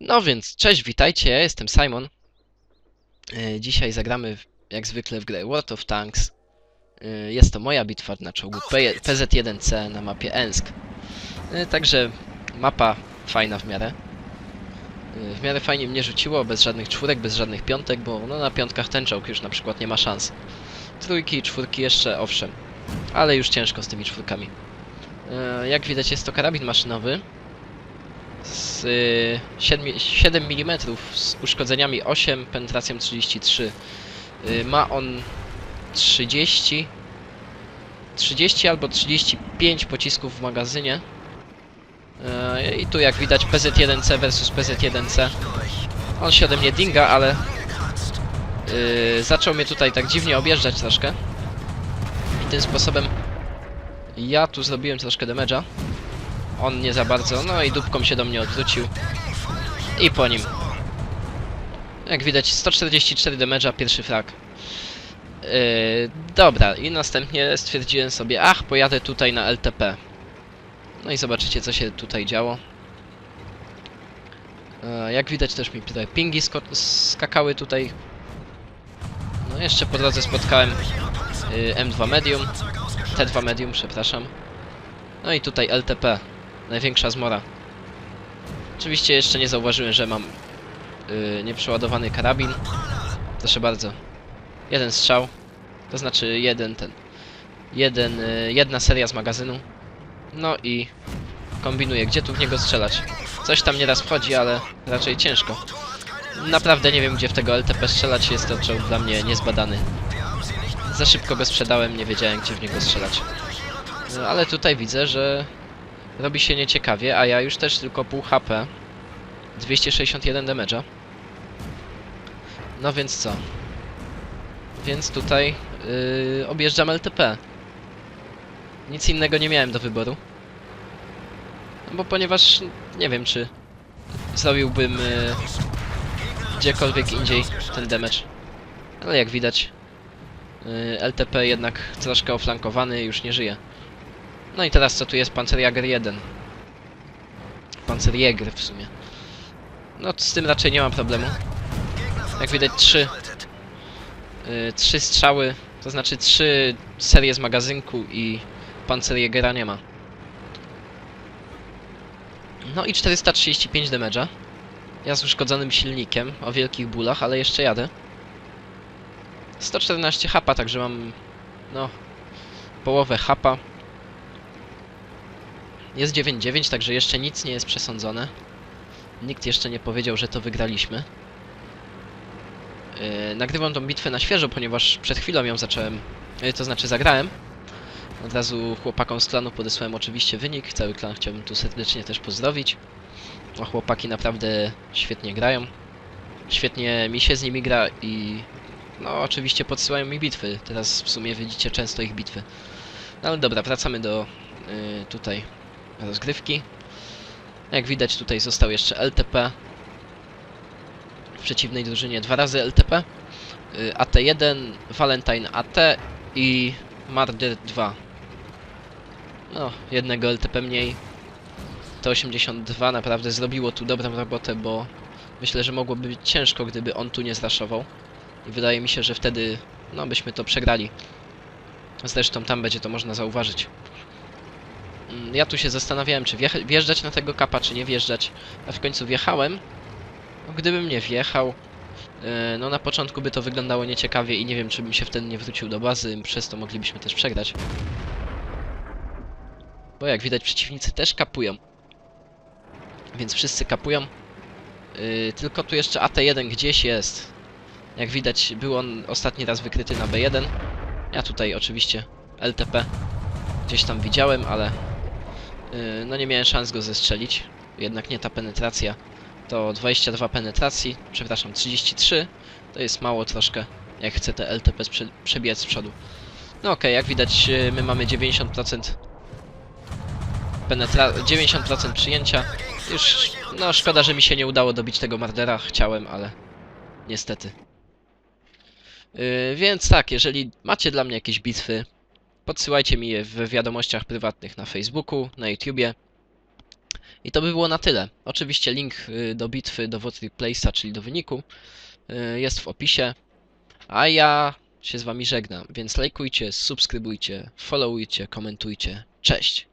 No więc, cześć, witajcie, ja jestem Simon. E, Dzisiaj zagramy jak zwykle w grę World of Tanks. E, Jest to moja bitwa na czołgu P- PZ-1C na mapie Ensk. E, Także mapa fajna w miarę. W miarę fajnie mnie rzuciło, bez żadnych czwórek, bez żadnych piątek, bo no, na piątkach ten czołg już na przykład nie ma szans. Trójki i czwórki jeszcze, owszem, ale już ciężko z tymi czwórkami. Jak widać jest to karabin maszynowy y, 7, 7 mm z uszkodzeniami 8, penetracją 33. Y, Ma on 30 30 albo 35 pocisków w magazynie. Y, I tu jak widać PZ-1C versus PZ-1C. On się ode mnie dinga, ale y, zaczął mnie tutaj tak dziwnie objeżdżać troszkę. I tym sposobem ja tu zrobiłem troszkę damage'a. On nie za bardzo, no i dupką się do mnie odwrócił. I po nim. Jak widać 144 damage'a, pierwszy frag. Yy, dobra, i następnie stwierdziłem sobie, ach, pojadę tutaj na LTP. No i zobaczycie, co się tutaj działo. Yy, jak widać też mi tutaj pingi skakały tutaj. No jeszcze po drodze spotkałem yy, M2 Medium. T2 Medium, przepraszam. No i tutaj LTP. Największa zmora. Oczywiście jeszcze nie zauważyłem, że mam yy, nieprzeładowany karabin. Proszę bardzo. Jeden strzał. To znaczy jeden ten. Jeden, yy, jedna seria z magazynu. No i kombinuję, gdzie tu w niego strzelać. Coś tam nieraz wchodzi, ale raczej ciężko. Naprawdę nie wiem, gdzie w tego LTP strzelać. Jest to czołg dla mnie niezbadany. Za szybko go sprzedałem, nie wiedziałem, gdzie w niego strzelać. No, ale tutaj widzę, że robi się nieciekawie, a ja już też tylko pół HP. 261 damage'a. No więc co? Więc tutaj yy, objeżdżam LTP. Nic innego nie miałem do wyboru. No bo ponieważ nie wiem, czy zrobiłbym yy, gdziekolwiek indziej ten damage. Ale jak widać, yy, LTP jednak troszkę oflankowany już nie żyje. No i teraz co tu jest? Panzerjäger 1. Panzerjäger w sumie. No z tym raczej nie mam problemu. Jak widać trzy, y, trzy strzały, to znaczy trzy serie z magazynku i Panzerjägera nie ma. No i 435 damage'a. Ja z uszkodzonym silnikiem, o wielkich bólach, ale jeszcze jadę. 114 hapa, także mam, no, połowę hapa. Jest 9-9, także jeszcze nic nie jest przesądzone. Nikt jeszcze nie powiedział, że to wygraliśmy. Yy, nagrywam tą bitwę na świeżo, ponieważ przed chwilą ją zacząłem, yy, to znaczy zagrałem. Od razu chłopakom z klanu podesłałem oczywiście wynik. Cały klan chciałbym tu serdecznie też pozdrowić. A chłopaki naprawdę świetnie grają. Świetnie mi się z nimi gra i no oczywiście podsyłają mi bitwy. Teraz w sumie widzicie często ich bitwy. No ale dobra, wracamy do yy, tutaj rozgrywki. Jak widać tutaj został jeszcze LTP. W przeciwnej drużynie dwa razy LTP. Y, AT1, Valentine AT i Marder 2. No, jednego LTP mniej. T82 naprawdę zrobiło tu dobrą robotę, bo myślę, że mogłoby być ciężko, gdyby on tu nie zraszował. I wydaje mi się, że wtedy, no, byśmy to przegrali. Zresztą tam będzie to można zauważyć. Mm, Ja tu się zastanawiałem, czy wjeżdżać na tego kapa, czy nie wjeżdżać. A w końcu wjechałem. No, gdybym nie wjechał, e, no na początku by to wyglądało nieciekawie i nie wiem, czy bym się wtedy nie wrócił do bazy, przez to moglibyśmy też przegrać. Bo jak widać, przeciwnicy też kapują. Więc wszyscy kapują. Yy, tylko tu jeszcze AT1 gdzieś jest. Jak widać, był on ostatni raz wykryty na B1. Ja tutaj oczywiście LTP gdzieś tam widziałem, ale no nie miałem szans go zestrzelić. Jednak nie ta penetracja. To 22 penetracji, przepraszam, 33. To jest mało troszkę, jak chcę te LTP przebiec z przodu. No okej, jak widać yy, my mamy 90% penetra 90% przyjęcia. Już, no szkoda, że mi się nie udało dobić tego Mardera, chciałem, ale niestety. Yy, więc tak, jeżeli macie dla mnie jakieś bitwy, podsyłajcie mi je w wiadomościach prywatnych na Facebooku, na YouTubie. I to by było na tyle. Oczywiście link y, do bitwy, do vote czyli do wyniku, y, jest w opisie. A ja się z wami żegnam, więc lajkujcie, subskrybujcie, followujcie, komentujcie. Cześć!